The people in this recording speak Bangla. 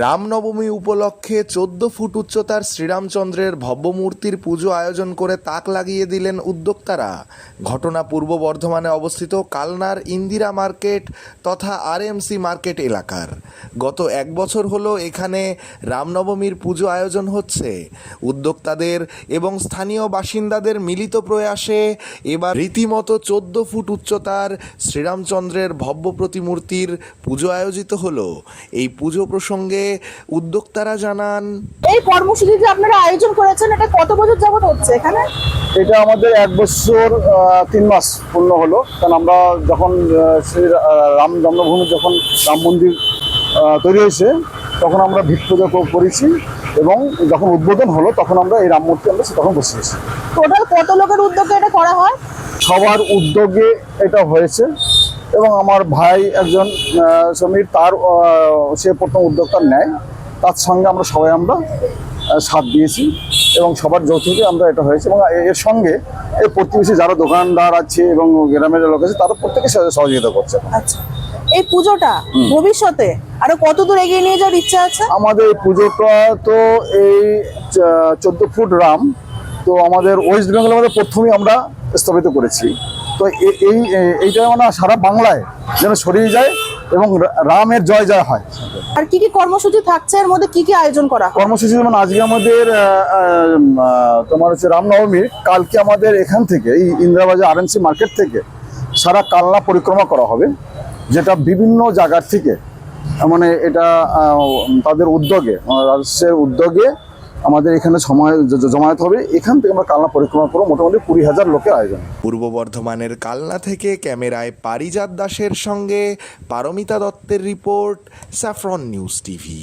রামনবমী উপলক্ষে চোদ্দ ফুট উচ্চতার শ্রীরামচন্দ্রের ভব্যমূর্তির পুজো আয়োজন করে তাক লাগিয়ে দিলেন উদ্যোক্তারা। ঘটনা পূর্ব বর্ধমানে অবস্থিত কালনার ইন্দিরা মার্কেট তথা আরএমসি মার্কেট এলাকার। গত এক বছর হলো এখানে রামনবমীর পুজো আয়োজন হচ্ছে। উদ্যোক্তাদের এবং স্থানীয় বাসিন্দাদের মিলিত প্রয়াসে এবার রীতিমতো চোদ্দ ফুট উচ্চতার শ্রীরামচন্দ্রের ভব্য প্রতিমূর্তির পুজো আয়োজিত হলো। এই পুজো প্রসঙ্গে উদ্যোক্তারা জানান। এই কর্মসূচি যে আপনারা আয়োজন করেছেন এটা কত বছর যাবত হচ্ছে এখানে? এটা আমাদের এক বছর তিন মাস পূর্ণ হলো। কারণ আমরা যখন শ্রী রাম জন্মভূমি যখন রাম মন্দির তৈরি হয়েছে তখন আমরা ভিত পুজো করেছি এবং যখন উদ্বোধন হলো তখন আমরা এই রাম মূর্তি আমরা তখন বসে বসিয়েছি টোটাল কত লোকের উদ্যোগে এটা করা হয়? সবার উদ্যোগে এটা হয়েছে। এবং আমার ভাই একজন সমীর তার সে প্রথম উদ্যোগটা নেয়। তার সঙ্গে আমরা সবাই আমরা সাথ দিয়েছি এবং সবার যৌথকে আমরা এটা হয়েছে এবং এর সঙ্গে এই প্রতিবেশী যারা দোকানদার আছে এবং গ্রামের লোক আছে তারা প্রত্যেকে সহ- সহযোগিতা করছে। আচ্ছা। এই পুজোটা ভবিষ্যতে আরও কত দূর এগিয়ে নিয়ে যাওয়ার ইচ্ছা আছে? আমাদের এই পুজোটা তো এই চোদ্দ ফুট রাম তো আমাদের ওয়েস্ট বেঙ্গলের মধ্যে প্রথমেই আমরা স্থাপিত করেছি। তো এই এইটা মানে সারা বাংলায় যেন ছড়িয়ে যায় এবং রামের জয় জয় হয়। আর কি কি কর্মসূচি থাকছে? এর মধ্যে কি কি আয়োজন করা কর্মসূচি যেমন আজকে আমাদের তোমার হচ্ছে রামনবমী কালকে আমাদের এখান থেকে এই ইন্দিরাবাজার আরএনসি মার্কেট থেকে সারা কালনা পরিক্রমা করা হবে যেটা বিভিন্ন জায়গার থেকে মানে এটা তাদের উদ্যোগে আহ, রাজস্বের উদ্যোগে আমাদের এখানে সময় জমায়েত হবে। এখান থেকে আমরা কালনা পরিক্রমা করব। মোটামুটি কুড়ি হাজার লোকের আয়োজন। পূর্ব বর্ধমানের কালনা থেকে ক্যামেরায় পারিজাত দাসের সঙ্গে পারমিতা দত্তের রিপোর্ট, স্যাফরন নিউজ টিভি।